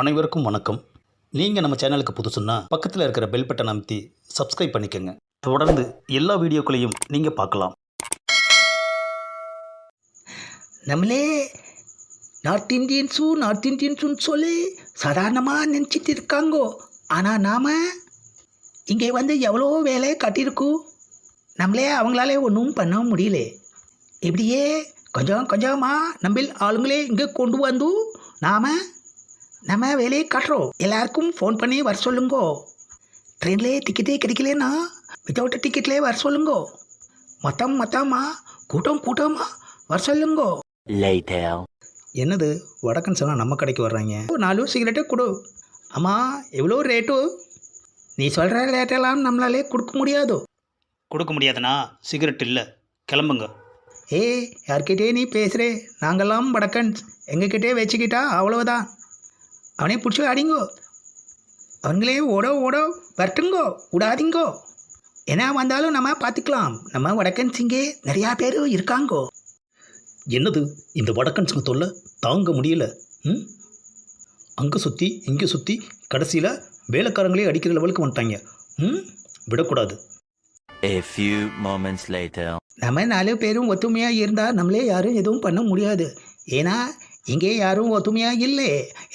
அனைவருக்கும் வணக்கம். நீங்கள் நம்ம சேனலுக்கு புதுசுன்னா பக்கத்தில் இருக்கிற பெல் பட்டன் அமைத்தி சப்ஸ்கிரைப் பண்ணிக்கோங்க. தொடர்ந்து எல்லா வீடியோக்களையும் நீங்கள் பார்க்கலாம். நம்மளே நார்த் இந்தியன்ஸும் நார்த் இந்தியன்ஸுன்னு சொல்லி சாதாரணமாக நினச்சிட்டு இருக்காங்கோ. ஆனால் நாம் இங்கே வந்து எவ்வளோ வேலை கட்டியிருக்கோம் நம்மளே அவங்களாலே ஒன்றும் பண்ண முடியல. இப்படியே கொஞ்சம் கொஞ்சமாக நம்ம ஆளுங்களே இங்கே கொண்டு வந்து நாம் நம்ம வேலையை காட்டுறோம். எல்லாருக்கும் ஃபோன் பண்ணி வர சொல்லுங்கோ. ட்ரெயின்லேயே டிக்கெட்டே கிடைக்கலனா வித்தவுட் டிக்கெட்லேயே வர சொல்லுங்கோ. மொத்தம் மொத்தமாக கூட்டம் கூட்டமாக வர சொல்லுங்கோ. Later. என்னது வடக்கன்ஸ் எல்லாம் நம்ம கடைக்கு வர்றாங்க. ஒரு நாலு சிகரெட்டே கொடு. அம்மா எவ்வளோ ரேட்டு நீ சொல்கிற ரேட்டெல்லாம் நம்மளாலே கொடுக்க முடியாது. கொடுக்க முடியாதுண்ணா சிகரெட் இல்லை. கிளம்புங்க. ஏய் யார்கிட்டே நீ பேசுகிறே நாங்கெல்லாம் வடக்கன்ஸ் எங்ககிட்டே வச்சுக்கிட்டா அவ்வளவுதான். அவனே பிடிச்சி அடிங்கோ அவங்களே ஓட ஓட வரட்டுங்கோ விடாதீங்கோ. என்ன வந்தாலும் நம்ம பார்த்துக்கலாம். நம்ம வடக்கன்ஸ் இங்கே நிறையா பேர் இருக்காங்கோ. என்னது? இந்த வடக்கன்ஸுங்க தொல்லை தாங்க முடியல ம்? அங்கே சுற்றி இங்கே சுற்றி கடைசியில் வேலைக்காரங்களே அடிக்கிற லெவலுக்கு வந்துட்டாங்க ம்? விடக்கூடாது. A few moments later. நம்ம நாலு பேரும் ஒத்துமையாக இருந்தால் நம்மளே யாரும் எதுவும் பண்ண முடியாது. ஏன்னா இங்கே யாரும் ஒத்துமையாக இல்லை.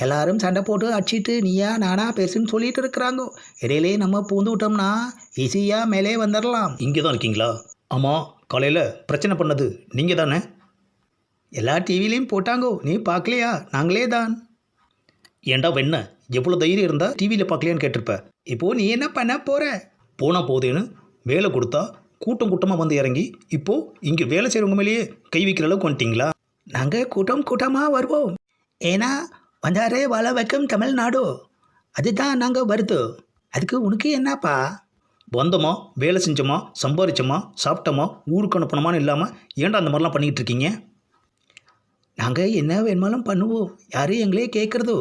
எல்லாரும் சண்டை போட்டு அடிச்சிட்டு நீயா நானா பெருசுன்னு சொல்லிட்டு இருக்கிறாங்க. இடையிலே நம்ம பூந்து விட்டோம்னா ஈஸியாக மேலே வந்துடலாம் இங்கே தான் இருக்கீங்களா? ஆமாம் காலையில் பிரச்சனை பண்ணது நீங்கள் தானே எல்லா டிவிலையும் போட்டாங்கோ. நீ பார்க்கலையா? நாங்களே தான் ஏண்டா வெண்ண? எவ்வளோ தைரியம் இருந்தால் டிவியில் பார்க்கலையான்னு கேட்டிருப்ப. இப்போது நீ என்ன பண்ண போகிற போனால் போதேன்னு வேலை கொடுத்தா கூட்டம் கூட்டமாக வந்து இறங்கி இப்போது இங்கே வேலை செய்கிறவங்க மேலேயே கை வைக்கிற அளவுக்கு வந்துட்டீங்களா? நாங்கள் கூட்டம் கூட்டமாக வருவோம். ஏன்னா வந்தாரே வாழ வைக்கும் தமிழ்நாடு. அதுதான் நாங்கள் வருது. அதுக்கு உனக்கு என்னப்பா? வந்தோமா? வேலை செஞ்சோமா? சம்பாரிச்சோமா? சாப்பிட்டோமா? ஊருக்கு அனுப்பணுமான்னு இல்லாமல் ஏன்டா அந்த மாதிரிலாம் பண்ணிக்கிட்டு இருக்கீங்க? நாங்கள் என்ன வேணுமாலும் பண்ணுவோம். யாரும் எங்களே கேட்குறதோ.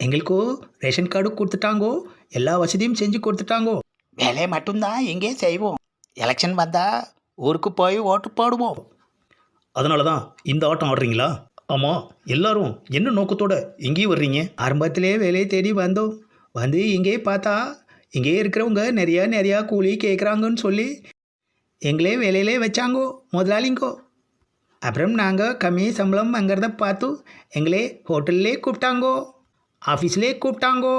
எங்களுக்கோ ரேஷன் கார்டு கொடுத்துட்டாங்கோ எல்லா வசதியும் செஞ்சு கொடுத்துட்டாங்கோ. வேலையை மட்டும்தான் எங்கே செய்வோம். எலெக்ஷன் வந்தால் ஊருக்கு போய் ஓட்டு போடுவோம். அதனால தான் இந்த ஆட்டம் ஆடுறீங்களா? ஆமாம் எல்லாரும் என்ன நோக்கத்தோட இங்கேயே வர்றீங்க? ஆரம்பத்திலே வேலையை தேடி வந்தோம். வந்து இங்கே பார்த்தா இங்கே இருக்கிறவங்க நிறையா நிறையா கூலி கேட்குறாங்கன்னு சொல்லி எங்களே வேலையிலே வச்சாங்கோ முதலாளிங்கோ. அப்புறம் நாங்கள் கம்மி சம்பளம் வாங்கிறத பார்த்து எங்களே ஹோட்டல்லே கூப்பிட்டாங்கோ ஆஃபீஸ்லே கூப்பிட்டாங்கோ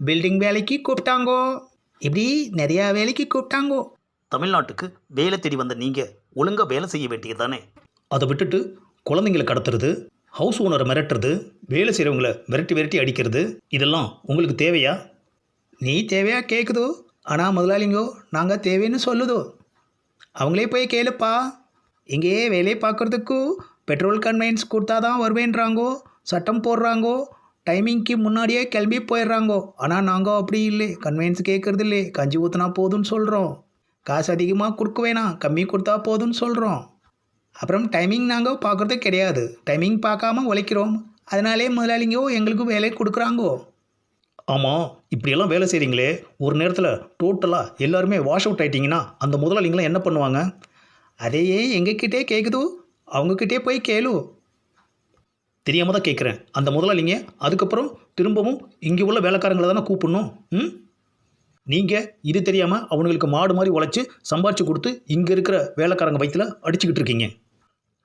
பில்டிங் வேலைக்கு கூப்பிட்டாங்கோ இப்படி நிறையா வேலைக்கு கூப்பிட்டாங்கோ. தமிழ்நாட்டுக்கு வேலை தேடி வந்த நீங்கள் ஒழுங்காக வேலை செய்ய வேண்டியது தானே அதை விட்டுட்டு குழந்தைங்களை கடத்துறது ஹவுஸ் ஓனரை மிரட்டுறது வேலை செய்கிறவங்கள விரட்டி விரட்டி அடிக்கிறது இதெல்லாம் உங்களுக்கு தேவையா? நீ தேவையா கேட்குதோ ஆனால் முதலாளிங்கோ நாங்கள் தேவைன்னு சொல்லுதோ? அவங்களே போய் கேளுப்பா. இங்கேயே வேலையை பார்க்குறதுக்கு பெட்ரோல் கன்வைன்ஸ் கொடுத்தா தான் வருவேன்றாங்கோ சட்டம் போடுறாங்கோ டைமிங்க்கு முன்னாடியே கிளம்பி போயிடுறாங்கோ. ஆனால் நாங்கள் அப்படி இல்லை. கன்வெயன்ஸ் கேட்குறது இல்லை கஞ்சி ஊற்றினா போதும்னு சொல்கிறோம் காசு அதிகமாக கொடுக்க வேணாம். கம்மி கொடுத்தா போதும்னு சொல்கிறோம் அப்புறம் டைமிங் நாங்கள் பார்க்குறது கிடையாது. டைமிங் பார்க்காம உழைக்கிறோம். அதனாலே முதலாளிங்கோ எங்களுக்கு வேலை கொடுக்குறாங்கோ. ஆமாம் இப்படியெல்லாம் வேலை செய்கிறீங்களே ஒரு நேரத்தில் டோட்டலாக எல்லாருமே வாஷ் அவுட் ஆயிட்டீங்கன்னா அந்த முதலாளிங்களாம் என்ன பண்ணுவாங்க? அதையே எங்ககிட்டே கேட்குதோ அவங்கக்கிட்டே போய் கேளு. தெரியாமல் தான் கேட்குறேன் அந்த முதலாளிங்க அதுக்கப்புறம் திரும்பவும் இங்கே உள்ள வேலைக்காரங்களை தானே கூப்பிடணும்? ம்? நீங்கள் இது தெரியாமல் அவனுங்களுக்கு மாடு மாதிரி உழைச்சி சம்பாரிச்சு கொடுத்து இங்கே இருக்கிற வேலைக்காரங்க வயிற்றுல அடிச்சுக்கிட்டு இருக்கீங்க.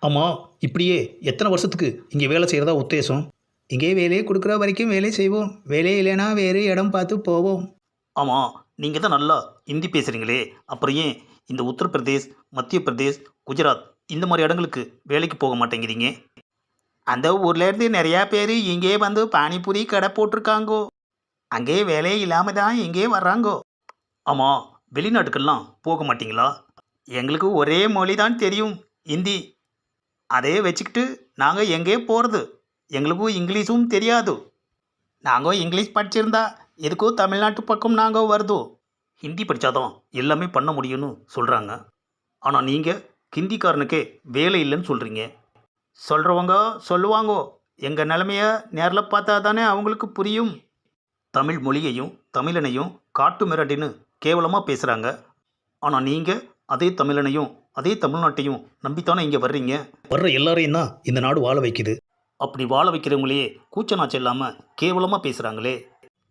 ஆமாம் இப்படியே எத்தனை வருஷத்துக்கு இங்கே வேலை செய்கிறதா உத்தேசம்? இங்கே வேலையை கொடுக்குற வரைக்கும் வேலை செய்வோம். வேலையே இல்லைன்னா வேறு இடம் பார்த்து போவோம். ஆமாம் நீங்கள் தான் நல்லா ஹிந்தி பேசுகிறீங்களே அப்புறம் ஏன் இந்த உத்தரப்பிரதேஷ் மத்திய பிரதேஷ் குஜராத் இந்த மாதிரி இடங்களுக்கு வேலைக்கு போக மாட்டேங்கிறீங்க? அந்த ஊர்லேருந்து நிறையா பேர் இங்கே வந்து பானிபூரி கடை போட்டிருக்காங்கோ. அங்கே வேலையே இல்லாமல் தான் இங்கே வர்றாங்கோ. ஆமாம் வெளிநாட்டுக்கெல்லாம் போக மாட்டிங்களா? எங்களுக்கு ஒரே மொழி தான் தெரியும் ஹிந்தி அதே வச்சுக்கிட்டு நாங்கள் எங்கே போகிறது எங்களுக்கும் இங்கிலீஷும் தெரியாது. நாங்கள் இங்கிலீஷ் படிச்சிருந்தா எதுக்கும் தமிழ்நாட்டு பக்கம் நாங்கள் வருதோ? ஹிந்தி படித்தாதான் எல்லாமே பண்ண முடியும்னு சொல்கிறாங்க ஆனால் நீங்கள் ஹிந்திக்காரனுக்கே வேலை இல்லைன்னு சொல்கிறீங்க சொல்கிறவங்க சொல்லுவாங்கோ எங்கள் நிலமைய நேரில் பார்த்தா தானே அவங்களுக்கு புரியும். தமிழ் மொழியையும் தமிழனையும் காட்டு மிரட்டின்னு கேவலமாக பேசுகிறாங்க ஆனால் நீங்கள் அதே தமிழனையும் அதே தமிழ்நாட்டையும் நம்பித்தானே இங்கே வர்றீங்க? வர்ற எல்லாரையும் தான் இந்த நாடு வாழ வைக்குது. அப்படி வாழ வைக்கிறவங்களையே கூச்சநாச்சம் இல்லாமல் கேவலமாக பேசுகிறாங்களே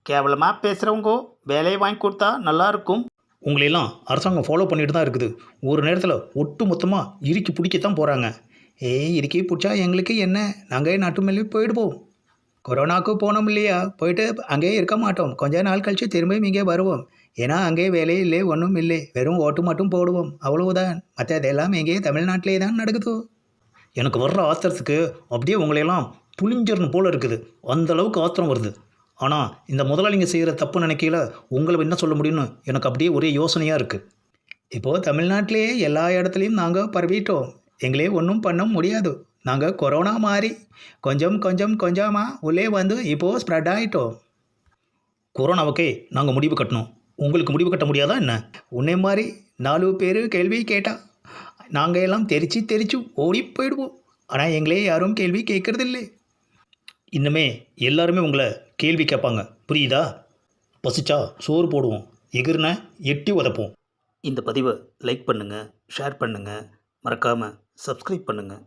கேவலமாக பேசுகிறவங்க வேலையை வாங்கி கொடுத்தா நல்லா இருக்கும். உங்களையெல்லாம் அரசாங்கம் ஃபாலோ பண்ணிட்டு தான் இருக்குது. ஒரு நேரத்தில் ஒட்டு மொத்தமாக இறுக்கி பிடிக்கத்தான் போகிறாங்க ஏய் இறுக்கி பிடிச்சா எங்களுக்கு என்ன? நாங்கள் நாட்டு மேலே போயிடுவோம். கொரோனாவுக்கு போனோம் இல்லையா? போயிட்டு அங்கேயே இருக்க மாட்டோம். கொஞ்ச நாள் கழிச்சு திரும்பியும் இங்கே வருவோம். ஏன்னா அங்கே வேலையே இல்லை ஒன்றும் இல்லை. வெறும் ஓட்டு மட்டும் போடுவோம். அவ்வளவுதான். மற்றதெல்லாம் எங்கே தமிழ்நாட்டிலே தான் நடக்குது. எனக்கு வர்ற ஆத்திரத்துக்கு அப்படியே உங்களையெல்லாம் புளிஞ்சிடணும் போல் இருக்குது. அந்த அளவுக்கு ஆத்திரம் வருது. ஆனால் இந்த முதலாளிங்க செய்கிற தப்பு நினைக்கையில் உங்களை என்ன சொல்ல முடியும்னு எனக்கு அப்படியே ஒரே யோசனையாக இருக்குது இப்போது தமிழ்நாட்டிலே எல்லா இடத்துலையும் நாங்கள் பரவிட்டோம். எங்களே ஒன்றும் பண்ண முடியாது. நாங்கள் கொரோனா மாதிரி கொஞ்சம் கொஞ்சம் கொஞ்சமாக உள்ளே வந்து இப்போது ஸ்ப்ரெட் ஆகிட்டோம் கொரோனாவுக்கே நாங்கள் முடிவு கட்டணும். உங்களுக்கு முடிவு கட்ட முடியாதா என்ன? உன்னை மாதிரி நாலு பேர் கேள்வி கேட்டால் நாங்கள் எல்லாம் தெரிச்சு தெரிச்சு ஓடி போயிடுவோம். ஆனால் எங்களே யாரும் கேள்வி கேட்கறதில்லை. இன்னுமே எல்லாருமே உங்களை கேள்வி கேட்பாங்க. புரியுதா? பசிச்சா சோறு போடுவோம். எகிர்ன எட்டி உதப்போம். இந்த பதிவை லைக் பண்ணுங்கள் ஷேர் பண்ணுங்கள் மறக்காமல் சப்ஸ்கிரைப் பண்ணுங்கள்